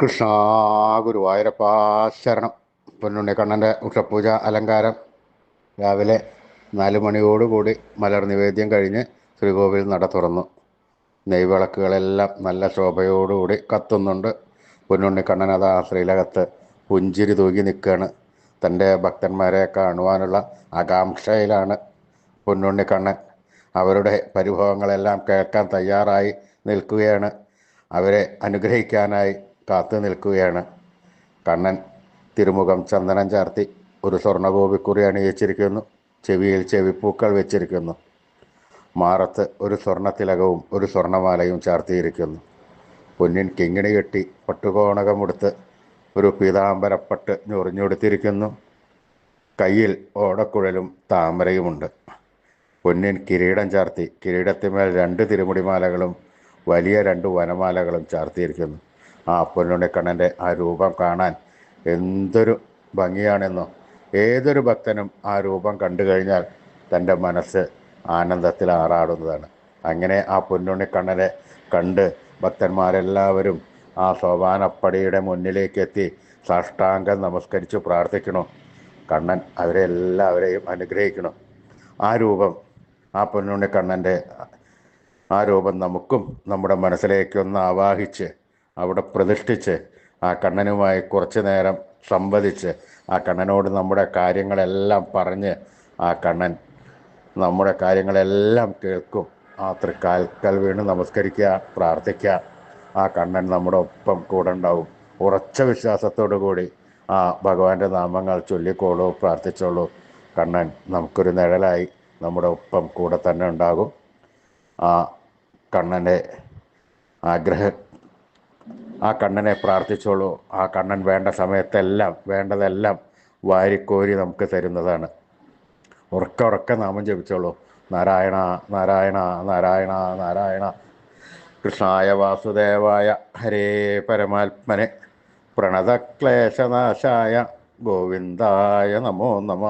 കൃഷ്ണ ഗുരുവായൂരപ്പ ശരണം. പൊന്നുണ്ണി കണ്ണന്റെ ഉഷപൂജ അലങ്കാരം. രാവിലെ നാല് മണിയോടുകൂടി മലർ നിവേദ്യം കഴിഞ്ഞ് ശ്രീകോവിൽ നട തുറന്നു. നെയ്വിളക്കുകളെല്ലാം നല്ല ശോഭയോടുകൂടി കത്തുന്നുണ്ട്. പൊന്നുണ്ണി കണ്ണൻ ആ ശ്രീലകത്ത് പുഞ്ചിരി തൂകി നിൽക്കുകയാണ്. തന്റെ ഭക്തന്മാരെ കാണുവാനുള്ള ആകാംക്ഷയിലാണ് പൊന്നുണ്ണി കണ്ണൻ. അവരുടെ പരിഭവങ്ങളെല്ലാം കേൾക്കാൻ തയ്യാറായി നിൽക്കുകയാണ്. അവരെ അനുഗ്രഹിക്കാനായി കാത്തു നിൽക്കുകയാണ്. കണ്ണൻ തിരുമുഖം ചന്ദനം ചാർത്തി ഒരു സ്വർണഗോപിക്കുറി അണിയിച്ചിരിക്കുന്നു. ചെവിയിൽ ചെവിപ്പൂക്കൾ വെച്ചിരിക്കുന്നു. മാറത്ത് ഒരു സ്വർണത്തിലകവും ഒരു സ്വർണമാലയും ചാർത്തിയിരിക്കുന്നു. പൊന്നിൻ കിങ്ങിണി കെട്ടി പട്ടുകോണകമെടുത്ത് ഒരു പീതാംബരപ്പട്ട് ഞൊറിഞ്ഞൊടുത്തിരിക്കുന്നു. കയ്യിൽ ഓടക്കുഴലും താമരയുമുണ്ട്. പൊന്നിൻ കിരീടം ചാർത്തി കിരീടത്തിന്മേൽ രണ്ട് തിരുമുടിമാലകളും വലിയ രണ്ട് വനമാലകളും ചാർത്തിയിരിക്കുന്നു. ആ പൊന്നുണ്ണിക്കണ്ണന്റെ ആ രൂപം കാണാൻ എന്തൊരു ഭംഗിയാണെന്നോ. ഏതൊരു ഭക്തനും ആ രൂപം കണ്ടു കഴിഞ്ഞാൽ തന്റെ മനസ്സ് ആനന്ദത്തിൽ ആറാടുന്നതാണ്. അങ്ങനെ ആ പൊന്നുണ്ണിക്കണ്ണനെ കണ്ട് ഭക്തന്മാരെല്ലാവരും ആ സോപാനപ്പടിയുടെ മുന്നിലേക്ക് എത്തി സാഷ്ടാംഗം നമസ്കരിച്ച് പ്രാർത്ഥിക്കണം. കണ്ണൻ അവരെ എല്ലാവരെയും അനുഗ്രഹിക്കണം. ആ രൂപം ആ പൊന്നുണ്ണിക്കണ്ണന്റെ ആ രൂപം നമുക്കും നമ്മുടെ മനസ്സിലേക്കൊന്ന് ആവാഹിച്ച് അവിടെ പ്രതിഷ്ഠിച്ച് ആ കണ്ണനുമായി കുറച്ചു നേരം സംവദിച്ച് ആ കണ്ണനോട് നമ്മുടെ കാര്യങ്ങളെല്ലാം പറഞ്ഞ് ആ കണ്ണൻ നമ്മുടെ കാര്യങ്ങളെല്ലാം കേൾക്കും. ആ തൃക്കാൽക്കൽ വീണ് നമസ്കരിക്കുക പ്രാർത്ഥിക്കുക. ആ കണ്ണൻ നമ്മുടെ ഒപ്പം കൂടെ ഉണ്ടാവും. ഉറച്ച വിശ്വാസത്തോടു കൂടി ആ ഭഗവാന്റെ നാമങ്ങൾ ചൊല്ലിക്കോളൂ പ്രാർത്ഥിച്ചോളൂ. കണ്ണൻ നമുക്കൊരു നിഴലായി നമ്മുടെ ഒപ്പം കൂടെ തന്നെ ഉണ്ടാകും. ആ കണ്ണന്റെ ആഗ്രഹം ആ കണ്ണനെ പ്രാർത്ഥിച്ചോളൂ. ആ കണ്ണൻ വേണ്ട സമയത്തെല്ലാം വേണ്ടതെല്ലാം വാരിക്കോരി നമുക്ക് തരുന്നതാണ്. ഉറക്ക ഉറക്ക നാമം ജപിച്ചോളൂ. നാരായണ നാരായണ നാരായണ നാരായണ. കൃഷ്ണായ വാസുദേവായ ഹരേ പരമാത്മനെ. പ്രണതക്ലേശനാശായ ഗോവിന്ദായ നമോ നമ.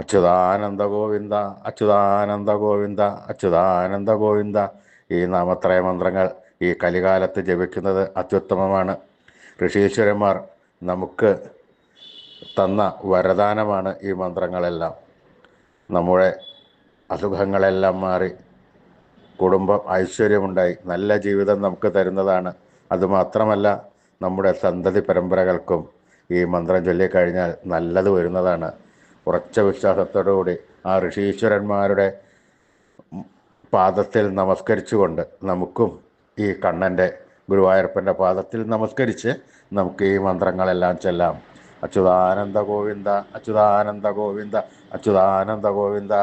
അച്യുതാനന്ദ ഗോവിന്ദ അച്യുതാനന്ദ ഗോവിന്ദ അച്യുതാനന്ദ ഗോവിന്ദ. ഈ നാമത്രയ മന്ത്രങ്ങൾ ഈ കലികാലത്ത് ജപിക്കുന്നത് അത്യുത്തമമാണ്. ഋഷീശ്വരന്മാർ നമുക്ക് തന്ന വരദാനമാണ് ഈ മന്ത്രങ്ങളെല്ലാം. നമ്മുടെ അസുഖങ്ങളെല്ലാം മാറി. കുടുംബം ഐശ്വര്യമുണ്ടായി. നല്ല ജീവിതം നമുക്ക് തരുന്നതാണ്. അതുമാത്രമല്ല നമ്മുടെ സന്തതി പരമ്പരകൾക്കും ഈ മന്ത്രം ചൊല്ലിക്കഴിഞ്ഞാൽ നല്ലത് വരുന്നതാണ്. ഉറച്ച വിശ്വാസത്തോടുകൂടി ആ ഋഷീശ്വരന്മാരുടെ പാദത്തിൽ നമസ്കരിച്ചുകൊണ്ട് നമുക്കും ഈ കണ്ണന്റെ ഗുരുവായൂരപ്പന്റെ പാദത്തിൽ നമസ്കരിച്ച് നമുക്ക് ഈ മന്ത്രങ്ങളെല്ലാം ചെല്ലാം. അച്യുതാനന്ദ ഗോവിന്ദ അച്യുതാനന്ദ ഗോവിന്ദ അച്യുതാനന്ദ ഗോവിന്ദ.